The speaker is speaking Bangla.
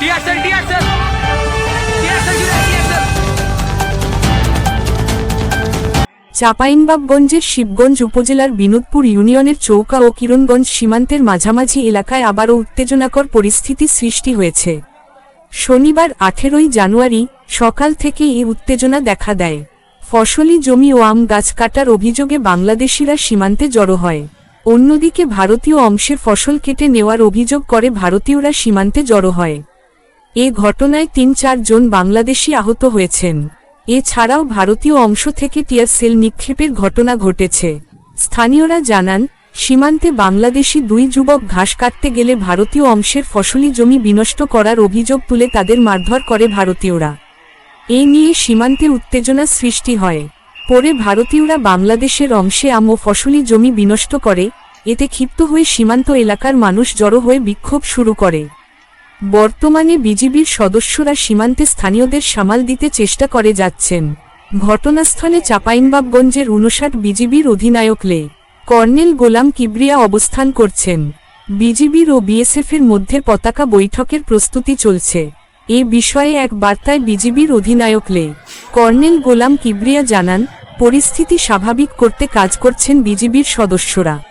টিয়ারসেল চাঁপাইনবাবগঞ্জের শিবগঞ্জ উপজেলার বিনোদপুর ইউনিয়নের চৌকা ও কিরণগঞ্জ সীমান্তের মাঝামাঝি এলাকায় আবারও উত্তেজনাকর পরিস্থিতি সৃষ্টি হয়েছে। শনিবার আঠেরোই জানুয়ারি সকাল থেকে এই উত্তেজনা দেখা দেয়। ফসলি জমি ও আম গাছ কাটার অভিযোগে বাংলাদেশিরা সীমান্তে জড়ো হয়। অন্যদিকে ভারতীয় অংশের ফসল কেটে নেওয়ার অভিযোগ করে ভারতীয়রা সীমান্তে জড়ো হয়। এ ঘটনায় তিন চারজন বাংলাদেশি আহত হয়েছেন। এছাড়াও ভারতীয় অংশ থেকে টিয়ার সেল নিক্ষেপের ঘটনা ঘটেছে। স্থানীয়রা জানান, সীমান্তে বাংলাদেশি দুই যুবক ঘাস কাটতে গেলে ভারতীয় অংশের ফসলি জমি বিনষ্ট করার অভিযোগ তুলে তাদের মারধর করে ভারতীয়রা। এ নিয়ে সীমান্তে উত্তেজনা সৃষ্টি হয়। পরে ভারতীয়রা বাংলাদেশের অংশে আম ও ফসলি জমি বিনষ্ট করে, এতে ক্ষিপ্ত হয়ে সীমান্ত এলাকার মানুষ জড়ো হয়ে বিক্ষোভ শুরু করে। বর্তমানে বিজিবির সদস্যরা সীমান্তে স্থানীয়দের সামাল দিতে চেষ্টা করে যাচ্ছেন। ঘটনাস্থলে চাঁপাইনবাবগঞ্জের উনষাট বিজিবির অধিনায়ক লে। কর্নেল গোলাম কিবরিয়া অবস্থান করছেন। বিজিবির ও বিএসএফের মধ্যে পতাকা বৈঠকের প্রস্তুতি চলছে। এ বিষয়ে এক বার্তায় বিজিবির অধিনায়ক লে। কর্নেল গোলাম কিবরিয়া জানান, পরিস্থিতি স্বাভাবিক করতে কাজ করছেন বিজিবির সদস্যরা।